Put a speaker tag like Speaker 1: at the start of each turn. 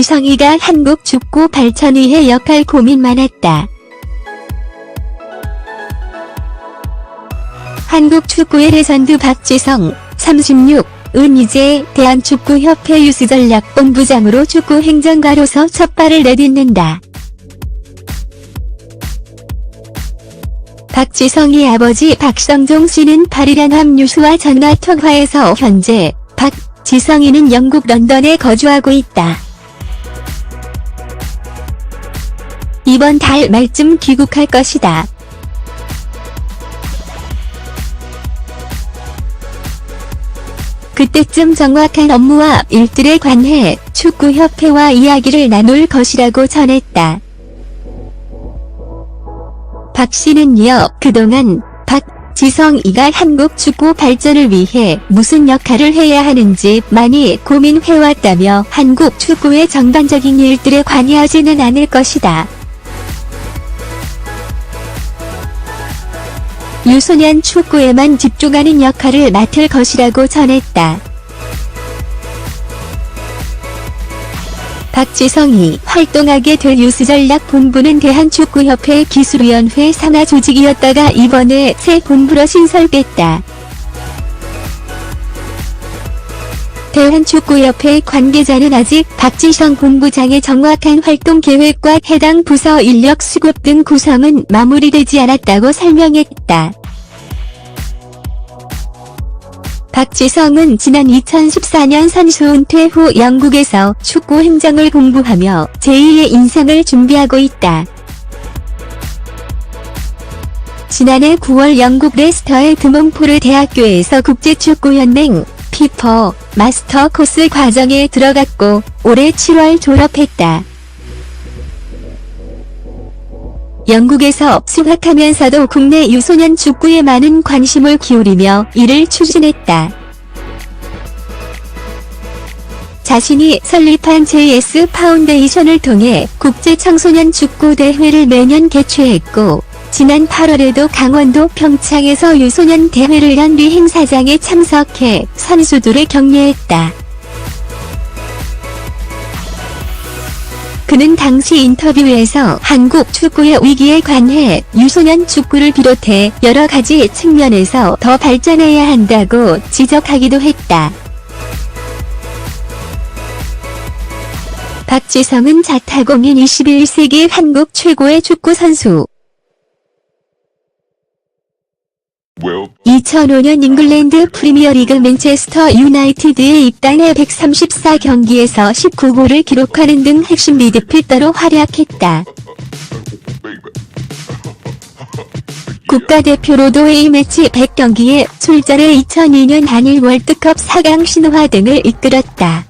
Speaker 1: 박지성이가 한국 축구 발전위의 역할 고민 많았다. 한국 축구의 레전드 박지성, 36, 은 이제 대한축구협회 유스전략본부장으로 축구 행정가로서 첫 발을 내딛는다. 박지성의 아버지 박성종 씨는 8일한 함유수와 전화 통화에서 현재 박지성이는 영국 런던에 거주하고 있다. 이번 달 말쯤 귀국할 것이다. 그때쯤 정확한 업무와 일들에 관해 축구협회와 이야기를 나눌 것이라고 전했다. 박 씨는 이어 그동안 박지성이가 한국 축구 발전을 위해 무슨 역할을 해야 하는지 많이 고민해왔다며 한국 축구의 전반적인 일들에 관여하지는 않을 것이다. 유소년 축구에만 집중하는 역할을 맡을 것이라고 전했다. 박지성이 활동하게 될 유스전략 본부는 대한축구협회 기술위원회 산하 조직이었다가 이번에 새 본부로 신설됐다. 대한축구협회 관계자는 아직 박지성 본부장의 정확한 활동 계획과 해당 부서 인력 수급 등 구성은 마무리되지 않았다고 설명했다. 박지성은 지난 2014년 선수 은퇴 후 영국에서 축구 행정을 공부하며 제2의 인생을 준비하고 있다. 지난해 9월 영국 레스터의 드몬포르 대학교에서 국제축구연맹 피퍼 마스터 코스 과정에 들어갔고 올해 7월 졸업했다. 영국에서 수학하면서도 국내 유소년 축구에 많은 관심을 기울이며 이를 추진했다. 자신이 설립한 JS 파운데이션을 통해 국제 청소년 축구 대회를 매년 개최했고 지난 8월에도 강원도 평창에서 유소년 대회를 연 리 행사장에 참석해 선수들을 격려했다. 그는 당시 인터뷰에서 한국 축구의 위기에 관해 유소년 축구를 비롯해 여러 가지 측면에서 더 발전해야 한다고 지적하기도 했다. 박지성은 자타공인 21세기 한국 최고의 축구 선수. 2005년 잉글랜드 프리미어리그 맨체스터 유나이티드에 입단해 134경기에서 19골을 기록하는 등 핵심 미드필더로 활약했다. 국가대표로도 A매치 100경기에 출전해 2002년 한일 월드컵 4강 신화 등을 이끌었다.